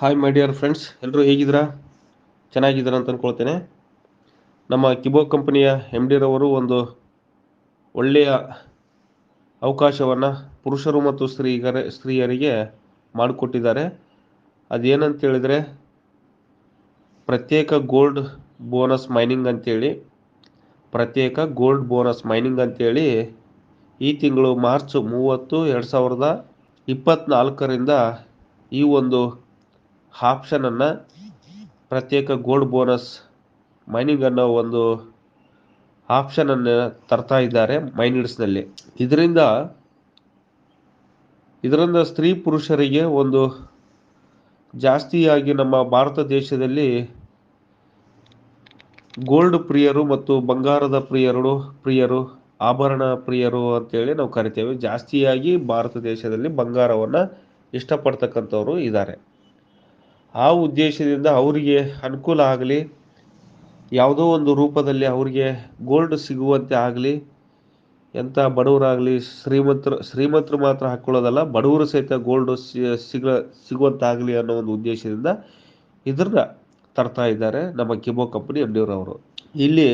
Hi my dear friends ಎಲ್ಲರೂ ಹೇಗಿದ್ದೀರಾ? ಚೆನ್ನಾಗಿದ್ದೀರಾ ಅಂತ ಅಂದ್ಕೊಳ್ತೇನೆ ನಮ್ಮ ಕಿಬೋ ಕಂಪನಿಯ ಎಂ ಡಿರವರು ಒಂದು ಒಳ್ಳೆಯ ಅವಕಾಶವನ್ನು ಪುರುಷರು ಮತ್ತು ಸ್ತ್ರೀಗರ, ಸ್ತ್ರೀಯರಿಗೆ ಮಾಡಿಕೊಟ್ಟಿದ್ದಾರೆ. ಅದೇನಂತೇಳಿದರೆ ಪ್ರತ್ಯೇಕ ಗೋಲ್ಡ್ ಬೋನಸ್ ಮೈನಿಂಗ್ ಅಂತೇಳಿ, ಪ್ರತ್ಯೇಕ ಗೋಲ್ಡ್ ಬೋನಸ್ ಮೈನಿಂಗ್ ಅಂತೇಳಿ ಈ ತಿಂಗಳು ಮಾರ್ಚ್ ಮೂವತ್ತು, ಎರಡು ಸಾವಿರದ ಇಪ್ಪತ್ತ್ನಾಲ್ಕರಿಂದ ಈ ಒಂದು ಆಪ್ಷನನ್ನು ಪ್ರತ್ಯೇಕ ಗೋಲ್ಡ್ ಬೋನಸ್ ಮೈನಿಂಗ್ ಅನ್ನೋ ಒಂದು ಆಪ್ಷನನ್ನು ತರ್ತಾ ಇದ್ದಾರೆ ಮೈನಿಡ್ಸ್ನಲ್ಲಿ ಇದರಿಂದ ಇದರಿಂದ ಸ್ತ್ರೀ ಪುರುಷರಿಗೆ ಒಂದು ಜಾಸ್ತಿಯಾಗಿ ನಮ್ಮ ಭಾರತ ದೇಶದಲ್ಲಿ ಗೋಲ್ಡ್ ಪ್ರಿಯರು ಮತ್ತು ಬಂಗಾರದ ಪ್ರಿಯರು ಪ್ರಿಯರು, ಆಭರಣ ಪ್ರಿಯರು ಅಂತೇಳಿ ನಾವು ಕರಿತೇವೆ. ಜಾಸ್ತಿಯಾಗಿ ಭಾರತ ದೇಶದಲ್ಲಿ ಬಂಗಾರವನ್ನು ಇಷ್ಟಪಡ್ತಕ್ಕಂಥವ್ರು ಇದ್ದಾರೆ. ಆ ಉದ್ದೇಶದಿಂದ ಅವರಿಗೆ ಅನುಕೂಲ ಆಗಲಿ, ಯಾವುದೋ ಒಂದು ರೂಪದಲ್ಲಿ ಅವರಿಗೆ ಗೋಲ್ಡ್ ಸಿಗುವಂತೆ ಆಗಲಿ, ಎಂಥ ಬಡವರಾಗಲಿ, ಶ್ರೀಮಂತರು ಶ್ರೀಮಂತರು ಮಾತ್ರ ಹಾಕ್ಕೊಳ್ಳೋದಲ್ಲ ಬಡವರು ಸಹಿತ ಗೋಲ್ಡ್ ಸಿಗ ಸಿಗುವಂತಾಗಲಿ ಅನ್ನೋ ಒಂದು ಉದ್ದೇಶದಿಂದ ಇದನ್ನು ತರ್ತಾ ಇದ್ದಾರೆ ನಮ್ಮ ಕಿಬೋ ಕಂಪನಿ ಎಂ ಅವರು ಇಲ್ಲಿ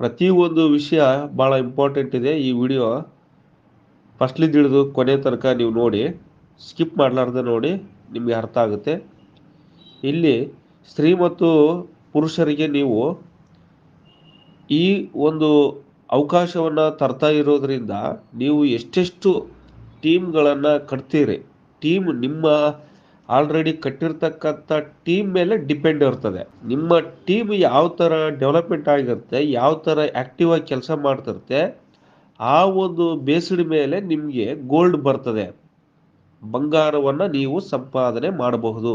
ಪ್ರತಿಯೊಂದು ವಿಷಯ ಭಾಳ ಇಂಪಾರ್ಟೆಂಟ್ ಇದೆ. ಈ ವಿಡಿಯೋ ಫಸ್ಟ್ಲಿದ್ದು ಹಿಡಿದು ಕೊನೆ ತನಕ ನೀವು ನೋಡಿ ಸ್ಕಿಪ್ ಮಾಡಲಾರ್ದೆ ನೋಡಿ, ನಿಮಗೆ ಅರ್ಥ ಆಗುತ್ತೆ. ಇಲ್ಲಿ ಸ್ತ್ರೀ ಮತ್ತು ಪುರುಷರಿಗೆ ನೀವು ಈ ಒಂದು ಅವಕಾಶವನ್ನು ತರ್ತಾ ಇರೋದರಿಂದ ನೀವು ಎಷ್ಟೆಷ್ಟು ಟೀಮ್ಗಳನ್ನು ಕಟ್ತೀರಿ? ಟೀಮ್ ನಿಮ್ಮ ಆಲ್ರೆಡಿ ಕಟ್ಟಿರ್ತಕ್ಕಂಥ ಟೀಮ್ ಮೇಲೆ ಡಿಪೆಂಡ್ ಇರ್ತದೆ. ನಿಮ್ಮ ಟೀಮ್ ಯಾವ ಥರ ಡೆವಲಪ್ಮೆಂಟ್ ಆಗಿರುತ್ತೆ, ಯಾವ ಥರ ಆ್ಯಕ್ಟಿವ್ ಆಗಿ ಕೆಲಸ ಮಾಡ್ತಿರುತ್ತೆ, ಆ ಒಂದು ಬೇಸಡ್ ಮೇಲೆ ನಿಮಗೆ ಗೋಲ್ಡ್ ಬರ್ತದೆ. ಬಂಗಾರವನ್ನು ನೀವು ಸಂಪಾದನೆ ಮಾಡಬಹುದು.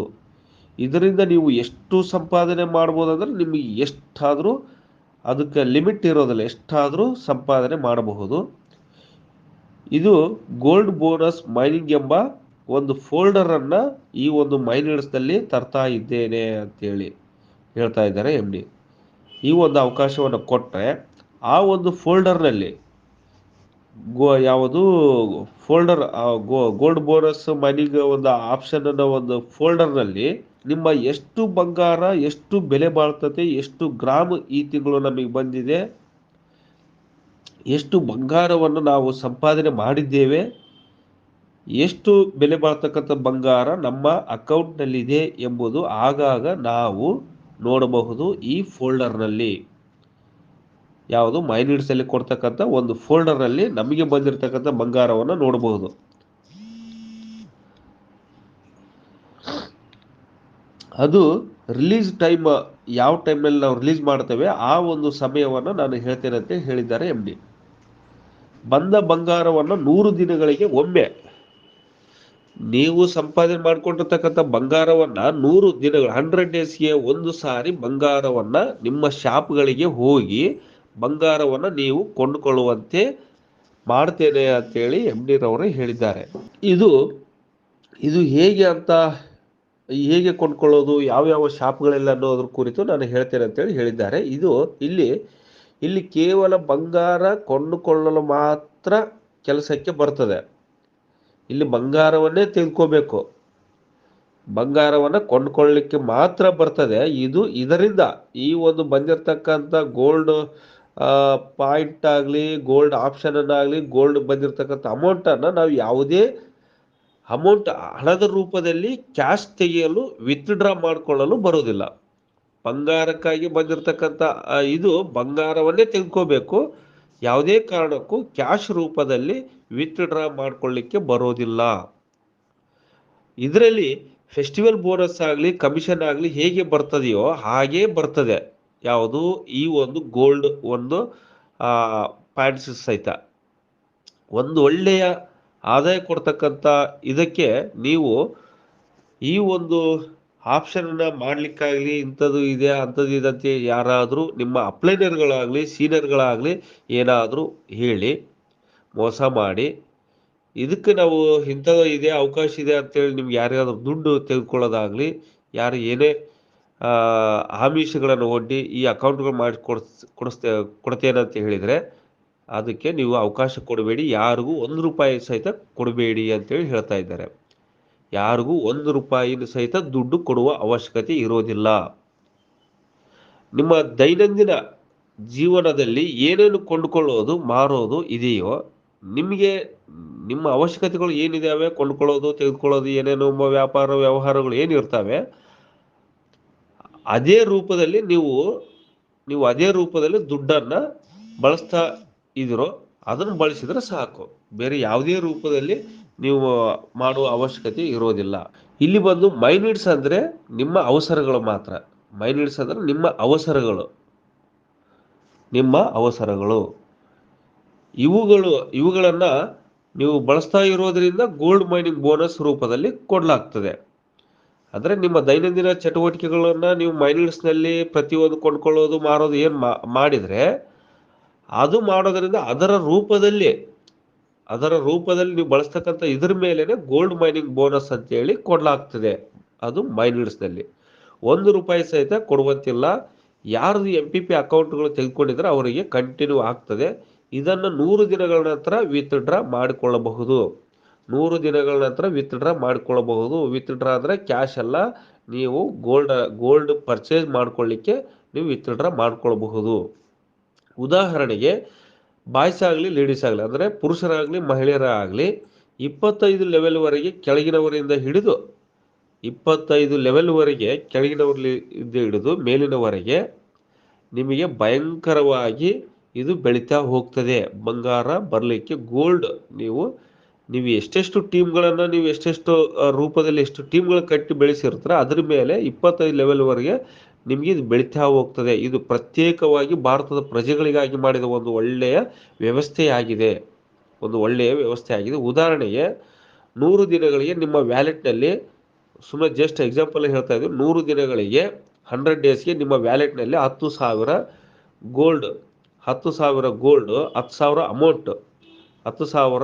ಇದರಿಂದ ನೀವು ಎಷ್ಟು ಸಂಪಾದನೆ ಮಾಡ್ಬೋದು ಅಂದರೆ ನಿಮಗೆ ಎಷ್ಟಾದರೂ ಅದಕ್ಕೆ ಲಿಮಿಟ್ ಇರೋದಿಲ್ಲ, ಎಷ್ಟಾದರೂ ಸಂಪಾದನೆ ಮಾಡಬಹುದು. ಇದು ಗೋಲ್ಡ್ ಬೋನಸ್ ಮೈನಿಂಗ್ ಎಂಬ ಒಂದು ಫೋಲ್ಡರನ್ನು ಈ ಒಂದು ಮೈನಿಂಗ್ಸ್ನಲ್ಲಿ ತರ್ತಾ ಇದ್ದೇನೆ ಅಂತೇಳಿ ಹೇಳ್ತಾ ಇದ್ದಾರೆ ಎಂ ಡಿ ಈ ಒಂದು ಅವಕಾಶವನ್ನು ಕೊಟ್ಟರೆ ಆ ಒಂದು ಫೋಲ್ಡರ್ನಲ್ಲಿ ಗೋ ಯಾವುದು folder go, gold bonus mining ಒಂದು ಆಪ್ಷನ್ ಅನ್ನೋ ಒಂದು ಫೋಲ್ಡರ್ನಲ್ಲಿ ನಿಮ್ಮ ಎಷ್ಟು ಬಂಗಾರ, ಎಷ್ಟು ಬೆಲೆ ಬಾಳ್ತತೆ ಎಷ್ಟು ಗ್ರಾಮ್ ಈ ತಿಂಗಳು ನಮಗೆ ಬಂದಿದೆ, ಎಷ್ಟು ಬಂಗಾರವನ್ನು ನಾವು ಸಂಪಾದನೆ ಮಾಡಿದ್ದೇವೆ, ಎಷ್ಟು ಬೆಲೆ ಬಾಳ್ತಕ್ಕಂಥ ಬಂಗಾರ ನಮ್ಮ ಅಕೌಂಟ್ನಲ್ಲಿದೆ ಎಂಬುದು ಆಗಾಗ ನಾವು ನೋಡಬಹುದು ಈ ಫೋಲ್ಡರ್ನಲ್ಲಿ. ಯಾವುದು ಮೈನಿಡ್ಸಲ್ಲಿ ಕೊಡ್ತಕ್ಕಂಥ ಒಂದು ಫೋಲ್ಡರ್ನಲ್ಲಿ ನಮಗೆ ಬಂದಿರತಕ್ಕಂಥ ಬಂಗಾರವನ್ನು ನೋಡಬಹುದು. ಅದು ರಿಲೀಸ್ ಟೈಮ್ ಯಾವ ಟೈಮಲ್ಲಿ ನಾವು ರಿಲೀಸ್ ಮಾಡ್ತೇವೆ, ಆ ಒಂದು ಸಮಯವನ್ನು ನಾನು ಹೇಳ್ತೇನೆ ಹೇಳಿದ್ದಾರೆ ಎಂ ಡಿ ಬಂದ ಬಂಗಾರವನ್ನು ನೂರು ದಿನಗಳಿಗೆ ಒಮ್ಮೆ ನೀವು ಸಂಪಾದನೆ ಮಾಡಿಕೊಂಡಿರ್ತಕ್ಕಂಥ ಬಂಗಾರವನ್ನು ನೂರು ದಿನಗಳು ಹಂಡ್ರೆಡ್ ಡೇಸ್ಗೆ ಒಂದು ಸಾರಿ ಬಂಗಾರವನ್ನು ನಿಮ್ಮ ಶಾಪ್ಗಳಿಗೆ ಹೋಗಿ ಬಂಗಾರವನ್ನು ನೀವು ಕೊಂಡುಕೊಳ್ಳುವಂತೆ ಮಾಡ್ತೇನೆ ಅಂತೇಳಿ ಎಂ ಡಿ ರವರು ಹೇಳಿದ್ದಾರೆ. ಇದು ಇದು ಹೇಗೆ ಅಂತ ಹೇಗೆ ಕೊಂಡ್ಕೊಳ್ಳೋದು ಯಾವ್ಯಾವ ಶಾಪ್ಗಳೆಲ್ಲ ಅನ್ನೋದ್ರ ಕುರಿತು ನಾನು ಹೇಳ್ತೇನೆ ಅಂತೇಳಿ ಹೇಳಿದ್ದಾರೆ. ಇದು ಇಲ್ಲಿ ಇಲ್ಲಿ ಕೇವಲ ಬಂಗಾರ ಕೊಂಡುಕೊಳ್ಳಲು ಮಾತ್ರ ಕೆಲಸಕ್ಕೆ ಬರ್ತದೆ. ಇಲ್ಲಿ ಬಂಗಾರವನ್ನೇ ತೆಗೆದುಕೋಬೇಕು ಬಂಗಾರವನ್ನು ಕೊಂಡ್ಕೊಳ್ಳಿಕ್ಕೆ ಮಾತ್ರ ಬರ್ತದೆ. ಇದು ಇದರಿಂದ ಈ ಒಂದು ಬಂದಿರತಕ್ಕಂಥ ಗೋಲ್ಡ್ ಪಾಯಿಂಟ್ ಆಗಲಿ, ಗೋಲ್ಡ್ ಆಪ್ಷನನ್ನಾಗಲಿ, ಗೋಲ್ಡ್ ಬಂದಿರತಕ್ಕಂಥ ಅಮೌಂಟನ್ನು ನಾವು ಯಾವುದೇ ಅಮೌಂಟ್ ಹಣದ ರೂಪದಲ್ಲಿ ಕ್ಯಾಶ್ ತೆಗೆಯಲು ವಿತ್ಡ್ರಾ ಮಾಡಿಕೊಳ್ಳಲು ಬರೋದಿಲ್ಲ ಬಂಗಾರಕ್ಕಾಗಿ ಬಂದಿರತಕ್ಕಂಥ ಇದು ಬಂಗಾರವನ್ನೇ ತೆಗೆದುಕೋಬೇಕು. ಯಾವುದೇ ಕಾರಣಕ್ಕೂ ಕ್ಯಾಶ್ ರೂಪದಲ್ಲಿ ವಿತ್ಡ್ರಾ ಮಾಡಿಕೊಳ್ಳಿಕ್ಕೆ ಬರೋದಿಲ್ಲ. ಇದರಲ್ಲಿ ಫೆಸ್ಟಿವಲ್ ಬೋನಸ್ ಆಗಲಿ ಕಮಿಷನ್ ಆಗಲಿ ಹೇಗೆ ಬರ್ತದೆಯೋ ಹಾಗೇ ಬರ್ತದೆ. ಯಾವುದು? ಈ ಒಂದು ಗೋಲ್ಡ್ ಒಂದು ಪಾಯಿಂಟ್ಸ್ ಸಹಿತ. ಒಂದು ಒಳ್ಳೆಯ ಆದಾಯ ಕೊಡ್ತಕ್ಕಂಥ ಇದಕ್ಕೆ ನೀವು ಈ ಒಂದು ಆಪ್ಷನನ್ನು ಮಾಡಲಿಕ್ಕಾಗಲಿ, ಇಂಥದ್ದು ಇದೆ ಅಂಥದ್ದು ಇದೆ ಅಂತ ಯಾರಾದರೂ ನಿಮ್ಮ ಅಪ್ಲೈನರ್ಗಳಾಗಲಿ ಸೀನಿಯರ್ಗಳಾಗಲಿ ಏನಾದರೂ ಹೇಳಿ, ಮೋಸ ಮಾಡಿ, ಇದಕ್ಕೆ ನಾವು ಇಂಥದ್ದು ಇದೆ ಅವಕಾಶ ಇದೆ ಅಂತೇಳಿ ನಿಮ್ಗೆ ಯಾರಿಗಾದರೂ ದುಡ್ಡು ತೆಗೆದುಕೊಳ್ಳೋದಾಗಲಿ ಯಾರು ಏನೇ ಆಮಿಷಗಳನ್ನು ಒಡ್ಡಿ ಈ ಅಕೌಂಟ್ಗಳು ಮಾಡಿ ಕೊಡಿಸ್ ಕೊಡಿಸ್ತೇ ಕೊಡ್ತೇನೆ ಅಂತ ಹೇಳಿದರೆ ಅದಕ್ಕೆ ನೀವು ಅವಕಾಶ ಕೊಡಬೇಡಿ. ಯಾರಿಗೂ ಒಂದು ರೂಪಾಯಿ ಸಹಿತ ಕೊಡಬೇಡಿ ಅಂತೇಳಿ ಹೇಳ್ತಾ ಇದ್ದಾರೆ. ಯಾರಿಗೂ ಒಂದು ರೂಪಾಯಿನ ಸಹಿತ ದುಡ್ಡು ಕೊಡುವ ಅವಶ್ಯಕತೆ ಇರೋದಿಲ್ಲ. ನಿಮ್ಮ ದೈನಂದಿನ ಜೀವನದಲ್ಲಿ ಏನೇನು ಕೊಂಡುಕೊಳ್ಳೋದು, ಮಾರೋದು ಇದೆಯೋ, ನಿಮಗೆ ನಿಮ್ಮ ಅವಶ್ಯಕತೆಗಳು ಏನಿದಾವೆ, ಕೊಂಡುಕೊಳ್ಳೋದು, ತೆಗೆದುಕೊಳ್ಳೋದು, ಏನೇನು ವ್ಯಾಪಾರ, ವ್ಯವಹಾರಗಳು ಏನಿರ್ತವೆ ಅದೇ ರೂಪದಲ್ಲಿ ನೀವು ನೀವು ಅದೇ ರೂಪದಲ್ಲಿ ದುಡ್ಡನ್ನು ಬಳಸ್ತಾ ಇದಿರೋ ಅದನ್ನು ಬಳಸಿದ್ರೆ ಸಾಕು. ಬೇರೆ ಯಾವುದೇ ರೂಪದಲ್ಲಿ ನೀವು ಮಾಡುವ ಅವಶ್ಯಕತೆ ಇರೋದಿಲ್ಲ. ಇಲ್ಲಿ ಬಂದು ಮೈನಿಡ್ಸ್ ಅಂದರೆ ನಿಮ್ಮ ಅವಸರಗಳು ಮಾತ್ರ. ಮೈನಿಡ್ಸ್ ಅಂದರೆ ನಿಮ್ಮ ಅವಸರಗಳು. ನಿಮ್ಮ ಅವಸರಗಳು. ಇವುಗಳು, ಇವುಗಳನ್ನು ನೀವು ಬಳಸ್ತಾ ಇರೋದರಿಂದ ಗೋಲ್ಡ್ ಮೈನಿಂಗ್ ಬೋನಸ್ ರೂಪದಲ್ಲಿ ಕೊಡಲಾಗ್ತದೆ. ಅಂದರೆ ನಿಮ್ಮ ದೈನಂದಿನ ಚಟುವಟಿಕೆಗಳನ್ನು ನೀವು ಮೈನಿಡ್ಸ್ನಲ್ಲಿ ಪ್ರತಿಯೊಂದು ಕೊಂಡ್ಕೊಳ್ಳೋದು, ಮಾರೋದು ಏನು ಮಾಡಿದರೆ ಅದು ಮಾಡೋದರಿಂದ ಅದರ ರೂಪದಲ್ಲಿ ಅದರ ರೂಪದಲ್ಲಿ ನೀವು ಬಳಸ್ತಕ್ಕಂಥ ಇದ್ರ ಮೇಲೇನೆ ಗೋಲ್ಡ್ ಮೈನಿಂಗ್ ಬೋನಸ್ ಅಂತ ಹೇಳಿ ಕೊಡಲಾಗ್ತದೆ. ಅದು ಮೈನರ್ಸ್ನಲ್ಲಿ ಒಂದು ರೂಪಾಯಿ ಸಹಿತ ಕೊಡುವಂತಿಲ್ಲ. ಯಾರ್ದು ಎಂ ಪಿ ಪಿ ಅಕೌಂಟ್ಗಳು ತೆಗೆದುಕೊಂಡಿದ್ರೆ ಅವರಿಗೆ ಕಂಟಿನ್ಯೂ ಆಗ್ತದೆ. ಇದನ್ನು ನೂರು ದಿನಗಳ ನಂತರ ವಿತ್ಡ್ರಾ ಮಾಡಿಕೊಳ್ಳಬಹುದು. ನೂರು ದಿನಗಳ ನಂತರ ವಿತ್ಡ್ರಾ ಮಾಡಿಕೊಳ್ಳಬಹುದು. ವಿತ್ಡ್ರಾ ಅಂದರೆ ಕ್ಯಾಶ್ ಅಲ್ಲ. ನೀವು ಗೋಲ್ಡ್ ಗೋಲ್ಡ್ ಪರ್ಚೇಸ್ ಮಾಡ್ಕೊಳ್ಳಿಕ್ಕೆ ನೀವು ವಿತ್ಡ್ರಾ ಮಾಡ್ಕೊಳ್ಬಹುದು ಉದಾಹರಣೆಗೆ ಬಾಯ್ಸ್ ಆಗಲಿ ಲೇಡೀಸ್ ಆಗಲಿ ಅಂದರೆ ಪುರುಷರಾಗಲಿ, ಮಹಿಳೆಯರಾಗಲಿ ಇಪ್ಪತ್ತೈದು ಲೆವೆಲ್ವರೆಗೆ ಕೆಳಗಿನವರಿಂದ ಹಿಡಿದು ಇಪ್ಪತ್ತೈದು ಲೆವೆಲ್ವರೆಗೆ ಕೆಳಗಿನವರಿಂದ ಹಿಡಿದು ಮೇಲಿನವರೆಗೆ ನಿಮಗೆ ಭಯಂಕರವಾಗಿ ಇದು ಬೆಳೀತಾ ಹೋಗ್ತದೆ. ಬಂಗಾರ ಬರಲಿಕ್ಕೆ ಗೋಲ್ಡ್ ನೀವು ನೀವು ಎಷ್ಟೆಷ್ಟು ಟೀಮ್ಗಳನ್ನು ನೀವು ಎಷ್ಟೆಷ್ಟು ರೂಪದಲ್ಲಿ ಎಷ್ಟು ಟೀಮ್ಗಳು ಕಟ್ಟಿ ಬೆಳೆಸಿರ್ತಾರೆ, ಅದ್ರ ಮೇಲೆ ಇಪ್ಪತ್ತೈದು ಲೆವೆಲ್ವರೆಗೆ ನಿಮಗೆ ಇದು ಬೆಳೀತಾ ಹೋಗ್ತದೆ. ಇದು ಪ್ರತ್ಯೇಕವಾಗಿ ಭಾರತದ ಪ್ರಜೆಗಳಿಗಾಗಿ ಮಾಡಿದ ಒಂದು ಒಳ್ಳೆಯ ವ್ಯವಸ್ಥೆಯಾಗಿದೆ. ಒಂದು ಒಳ್ಳೆಯ ವ್ಯವಸ್ಥೆ ಆಗಿದೆ ಉದಾಹರಣೆಗೆ ನೂರು ದಿನಗಳಿಗೆ ನಿಮ್ಮ ವ್ಯಾಲೆಟ್ನಲ್ಲಿ ಸುಮ್ಮನೆ ಜಸ್ಟ್ ಎಕ್ಸಾಂಪಲ್ ಹೇಳ್ತಾ ಇದ್ದೀವಿ ನೂರು ದಿನಗಳಿಗೆ ಹಂಡ್ರೆಡ್ ಡೇಸ್ಗೆ ನಿಮ್ಮ ವ್ಯಾಲೆಟ್ನಲ್ಲಿ ಹತ್ತು ಸಾವಿರ ಗೋಲ್ಡ್ ಹತ್ತು ಸಾವಿರ ಗೋಲ್ಡ್ ಹತ್ತು ಸಾವಿರ ಅಮೌಂಟ್ ಹತ್ತು ಸಾವಿರ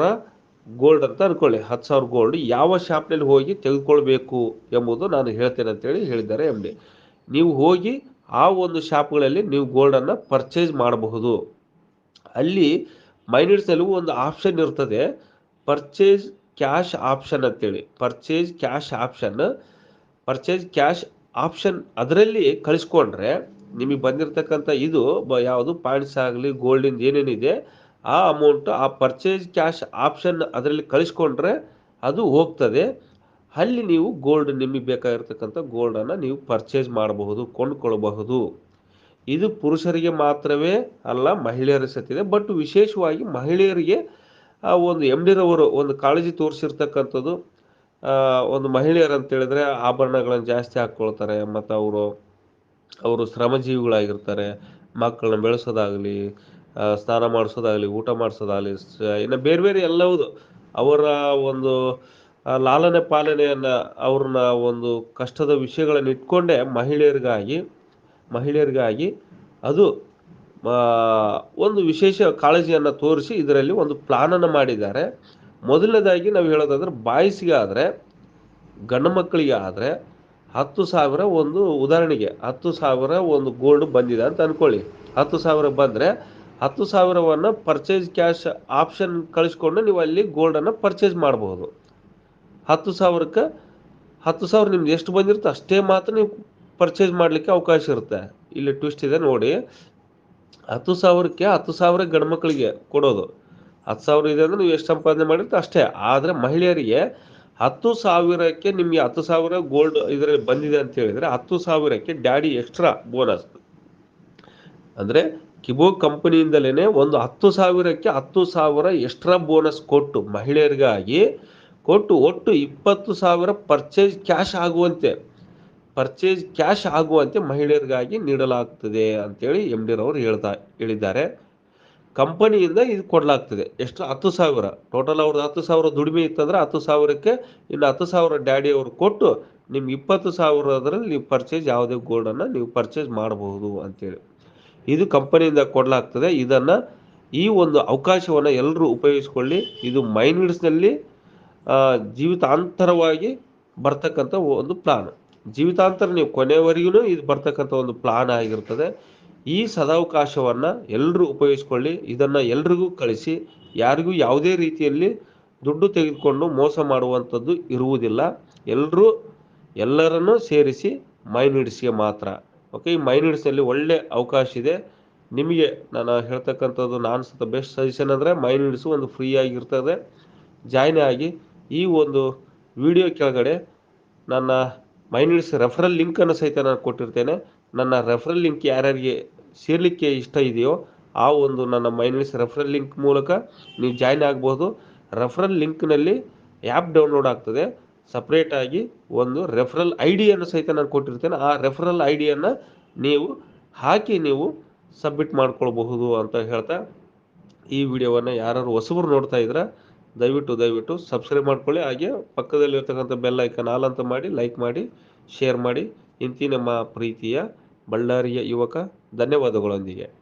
ಗೋಲ್ಡ್ ಅಂತ ಅಂದ್ಕೊಳ್ಳಿ ಹತ್ತು ಸಾವಿರ ಗೋಲ್ಡ್ ಯಾವ ಶಾಪ್ನಲ್ಲಿ ಹೋಗಿ ತೆಗೆದುಕೊಳ್ಬೇಕು ಎಂಬುದು ನಾನು ಹೇಳ್ತೇನೆ ಅಂತೇಳಿ ಹೇಳಿದ್ದಾರೆ ಎಂ ಡಿ ನೀವು ಹೋಗಿ ಆ ಒಂದು ಶಾಪ್ಗಳಲ್ಲಿ ನೀವು ಗೋಲ್ಡನ್ನು ಪರ್ಚೇಸ್ ಮಾಡಬಹುದು. ಅಲ್ಲಿ ಮೈನಿಟ್ಸಲ್ಲೂ ಒಂದು ಆಪ್ಷನ್ ಇರ್ತದೆ. ಪರ್ಚೇಸ್ ಕ್ಯಾಶ್ ಆಪ್ಷನ್ ಅಂತೇಳಿ. Purchase cash option. Purchase cash option ಅದರಲ್ಲಿ ಕಳಿಸ್ಕೊಂಡ್ರೆ ನಿಮಗೆ ಬಂದಿರತಕ್ಕಂಥ ಇದು ಯಾವುದು ಪಾಯಿಂಟ್ಸ್ ಆಗಲಿ, ಗೋಲ್ಡಿಂದು ಏನೇನಿದೆ ಆ ಅಮೌಂಟ್ ಆ ಪರ್ಚೇಸ್ ಕ್ಯಾಶ್ ಆಪ್ಷನ್ ಅದರಲ್ಲಿ ಕಳಿಸ್ಕೊಂಡ್ರೆ ಅದು ಹೋಗ್ತದೆ. ಅಲ್ಲಿ ನೀವು ಗೋಲ್ಡ್ ನಿಮಗೆ ಬೇಕಾಗಿರ್ತಕ್ಕಂಥ ಗೋಲ್ಡನ್ನು ನೀವು ಪರ್ಚೇಸ್ ಮಾಡಬಹುದು ಕೊಂಡುಕೊಳ್ಳಬಹುದು ಇದು ಪುರುಷರಿಗೆ ಮಾತ್ರವೇ ಅಲ್ಲ, ಮಹಿಳೆಯರ ಸತ್ತಿದೆ ಬಟ್ ವಿಶೇಷವಾಗಿ ಮಹಿಳೆಯರಿಗೆ, ಆ, ಒಂದು ಎಂ ಡಿರವರು ಒಂದು ಕಾಳಜಿ ತೋರಿಸಿರ್ತಕ್ಕಂಥದ್ದು ಒಂದು ಮಹಿಳೆಯರು ಅಂತೇಳಿದ್ರೆ ಆಭರಣಗಳನ್ನು ಜಾಸ್ತಿ ಹಾಕ್ಕೊಳ್ತಾರೆ, ಮತ್ತು ಅವರು ಅವರು ಶ್ರಮಜೀವಿಗಳಾಗಿರ್ತಾರೆ, ಮಕ್ಕಳನ್ನ ಬೆಳೆಸೋದಾಗಲಿ ಸ್ನಾನ ಮಾಡಿಸೋದಾಗಲಿ, ಊಟ ಮಾಡಿಸೋದಾಗಲಿ ಇನ್ನು ಬೇರೆ ಬೇರೆ ಎಲ್ಲವುದು, ಅವರ ಒಂದು ಲಾಲನೆ ಪಾಲನೆಯನ್ನು ಅವ್ರನ್ನ ಒಂದು ಕಷ್ಟದ ವಿಷಯಗಳನ್ನು ಇಟ್ಕೊಂಡೇ ಮಹಿಳೆಯರಿಗಾಗಿ ಮಹಿಳೆಯರಿಗಾಗಿ ಅದು ಆ, ಒಂದು ವಿಶೇಷ ಕಾಳಜಿಯನ್ನು ತೋರಿಸಿ ಇದರಲ್ಲಿ ಒಂದು ಪ್ಲಾನನ್ನು ಮಾಡಿದ್ದಾರೆ. ಮೊದಲನೇದಾಗಿ ನಾವು ಹೇಳೋದಾದ್ರೆ ಬಾಯ್ಸ್ಗೆ ಆದರೆ ಗಂಡು ಮಕ್ಕಳಿಗೆ ಆದರೆ ಹತ್ತು ಸಾವಿರ ಒಂದು ಉದಾಹರಣೆಗೆ ಹತ್ತು ಸಾವಿರ ಒಂದು ಗೋಲ್ಡ್ ಬಂದಿದೆ ಅಂತ ಅಂದ್ಕೊಳ್ಳಿ ಹತ್ತು ಸಾವಿರ ಬಂದರೆ ಹತ್ತು ಸಾವಿರವನ್ನು ಪರ್ಚೇಸ್ ಕ್ಯಾಶ್ ಆಪ್ಷನ್ ಕಳಿಸ್ಕೊಂಡು ನೀವು ಅಲ್ಲಿ ಗೋಲ್ಡನ್ನು ಪರ್ಚೇಸ್ ಮಾಡಬಹುದು ಹತ್ತು ಸಾವಿರಕ್ಕೆ, ಹತ್ತು ಸಾವಿರ ನಿಮ್ಗೆ ಎಷ್ಟು ಬಂದಿರುತ್ತೆ ಅಷ್ಟೇ ಮಾತ್ರ ನೀವು ಪರ್ಚೇಸ್ ಮಾಡಲಿಕ್ಕೆ ಅವಕಾಶ ಇರುತ್ತೆ. ಇಲ್ಲಿ ಟ್ವಿಸ್ಟ್ ಇದೆ ನೋಡಿ. ಹತ್ತು ಸಾವಿರಕ್ಕೆ ಹತ್ತು ಸಾವಿರ ಗಂಡು ಮಕ್ಕಳಿಗೆ ಕೊಡೋದು. ಹತ್ತು ಸಾವಿರ ಇದೆ ಅಂದರೆ ನೀವು ಎಷ್ಟು ಸಂಪಾದನೆ ಮಾಡಿರ್ತೀರ ಅಷ್ಟೇ. ಆದರೆ ಮಹಿಳೆಯರಿಗೆ ಹತ್ತು ಸಾವಿರಕ್ಕೆ ನಿಮಗೆ ಹತ್ತು ಸಾವಿರ ಗೋಲ್ಡ್ ಇದರಲ್ಲಿ ಬಂದಿದೆ ಅಂತ ಹೇಳಿದರೆ ಹತ್ತು ಸಾವಿರಕ್ಕೆ ಡ್ಯಾಡಿ ಎಕ್ಸ್ಟ್ರಾ ಬೋನಸ್ ಅಂದರೆ ಕಿಬೋ ಕಂಪನಿಯಿಂದಲೇ ಒಂದು ಹತ್ತು ಸಾವಿರಕ್ಕೆ ಹತ್ತು ಸಾವಿರ ಎಕ್ಸ್ಟ್ರಾ ಬೋನಸ್ ಕೊಟ್ಟು ಮಹಿಳೆಯರಿಗಾಗಿ ಕೊಟ್ಟು ಒಟ್ಟು ಇಪ್ಪತ್ತು ಸಾವಿರ ಪರ್ಚೇಸ್ ಕ್ಯಾಶ್ ಆಗುವಂತೆ ಪರ್ಚೇಸ್ ಕ್ಯಾಶ್ ಆಗುವಂತೆ ಮಹಿಳೆಯರಿಗಾಗಿ ನೀಡಲಾಗ್ತದೆ ಅಂತೇಳಿ ಎಂ ಡಿರವರು ಹೇಳ್ತಾ, ಹೇಳಿದ್ದಾರೆ. ಕಂಪನಿಯಿಂದ ಇದು ಕೊಡಲಾಗ್ತದೆ. ಎಷ್ಟು? ಹತ್ತು ಸಾವಿರ. ಟೋಟಲ್ ಅವ್ರದ್ದು ಹತ್ತು ಸಾವಿರ ದುಡಿಮೆ ಇತ್ತಂದ್ರೆ ಹತ್ತು ಸಾವಿರಕ್ಕೆ ಇನ್ನು ಹತ್ತು ಸಾವಿರ ಡ್ಯಾಡಿ ಅವರು ಕೊಟ್ಟು ನಿಮ್ಗೆ ಇಪ್ಪತ್ತು ಸಾವಿರದ್ರಲ್ಲಿ ನೀವು ಪರ್ಚೇಸ್ ಯಾವುದೇ ಗೋಲ್ಡನ್ನು ನೀವು ಪರ್ಚೇಸ್ ಮಾಡಬಹುದು ಅಂತೇಳಿ. ಇದು ಕಂಪನಿಯಿಂದ ಕೊಡಲಾಗ್ತದೆ. ಇದನ್ನು ಈ ಒಂದು ಅವಕಾಶವನ್ನು ಎಲ್ಲರೂ ಉಪಯೋಗಿಸ್ಕೊಳ್ಳಿ. ಇದು ಮೈನ್ವಿಡ್ಸ್ನಲ್ಲಿ ಜೀವಿತಾಂತರವಾಗಿ ಬರ್ತಕ್ಕಂಥ ಒಂದು ಪ್ಲಾನ್ ಜೀವಿತಾಂತರ ನೀವು ಕೊನೆಯವರೆಗೂ ಇದು ಬರ್ತಕ್ಕಂಥ ಒಂದು ಪ್ಲಾನ್ ಆಗಿರ್ತದೆ. ಈ ಸದಾವಕಾಶವನ್ನು ಎಲ್ಲರೂ ಉಪಯೋಗಿಸ್ಕೊಳ್ಳಿ. ಇದನ್ನು ಎಲ್ರಿಗೂ ಕಳಿಸಿ. ಯಾರಿಗೂ ಯಾವುದೇ ರೀತಿಯಲ್ಲಿ ದುಡ್ಡು ತೆಗೆದುಕೊಂಡು ಮೋಸ ಮಾಡುವಂಥದ್ದು ಇರುವುದಿಲ್ಲ. ಎಲ್ಲರೂ ಎಲ್ಲರನ್ನೂ ಸೇರಿಸಿ ಮೈನಿಡ್ಸ್ಗೆ ಮಾತ್ರ. ಓಕೆ ಈ ಮೈನಿಡ್ಸಲ್ಲಿ ಒಳ್ಳೆ ಅವಕಾಶ ಇದೆ. ನಿಮಗೆ ನಾನು ಹೇಳ್ತಕ್ಕಂಥದ್ದು ನಾನು ಸತ ಬೆಸ್ಟ್ ಸಜೆಷನ್ ಅಂದರೆ ಮೈನಿಡ್ಸು ಒಂದು ಫ್ರೀ ಆಗಿರ್ತದೆ. ಜಾಯ್ನ್ ಆಗಿ ಈ ಒಂದು ವಿಡಿಯೋ ಕೆಳಗಡೆ ನನ್ನ ಮೈನಿಡ್ಸ್ ರೆಫರಲ್ ಲಿಂಕನ್ನು ಸಹಿತ ನಾನು ಕೊಟ್ಟಿರ್ತೇನೆ. ನನ್ನ ರೆಫರಲ್ ಲಿಂಕ್ ಯಾರ್ಯಾರಿಗೆ ಸೇರಲಿಕ್ಕೆ ಇಷ್ಟ ಇದೆಯೋ ಆ ಒಂದು ನನ್ನ ಮೈನಿಡ್ಸ್ ರೆಫರಲ್ ಲಿಂಕ್ ಮೂಲಕ ನೀವು ಜಾಯ್ನ್ ಆಗ್ಬೋದು. ರೆಫರಲ್ ಲಿಂಕ್ನಲ್ಲಿ ಆ್ಯಪ್ ಡೌನ್ಲೋಡ್ ಆಗ್ತದೆ. ಸಪ್ರೇಟಾಗಿ ಒಂದು ರೆಫರಲ್ ಐ ಡಿಯನ್ನು ಸಹಿತ ನಾನು ಕೊಟ್ಟಿರ್ತೇನೆ. ಆ ರೆಫರಲ್ ಐ ಡಿಯನ್ನು ನೀವು ಹಾಕಿ ನೀವು ಸಬ್ಮಿಟ್ ಮಾಡ್ಕೊಳ್ಬಹುದು ಅಂತ ಹೇಳ್ತಾ ಈ ವಿಡಿಯೋವನ್ನು ಯಾರು ಹೊಸಬರು ನೋಡ್ತಾ ಇದ್ರೆ ದಯವಿಟ್ಟು ದಯವಿಟ್ಟು ಸಬ್ಸ್ಕ್ರೈಬ್ ಮಾಡ್ಕೊಳ್ಳಿ. ಹಾಗೆ ಪಕ್ಕದಲ್ಲಿರ್ತಕ್ಕಂಥ ಬೆಲ್ ಐಕನ್ ಆಲ್ ಅಂತ ಮಾಡಿ ಲೈಕ್ ಮಾಡಿ ಶೇರ್ ಮಾಡಿ. ಇಂತಿ ನಮ್ಮ ಪ್ರೀತಿಯ ಬಳ್ಳಾರಿಯ ಯುವಕ, ಧನ್ಯವಾದಗಳೊಂದಿಗೆ.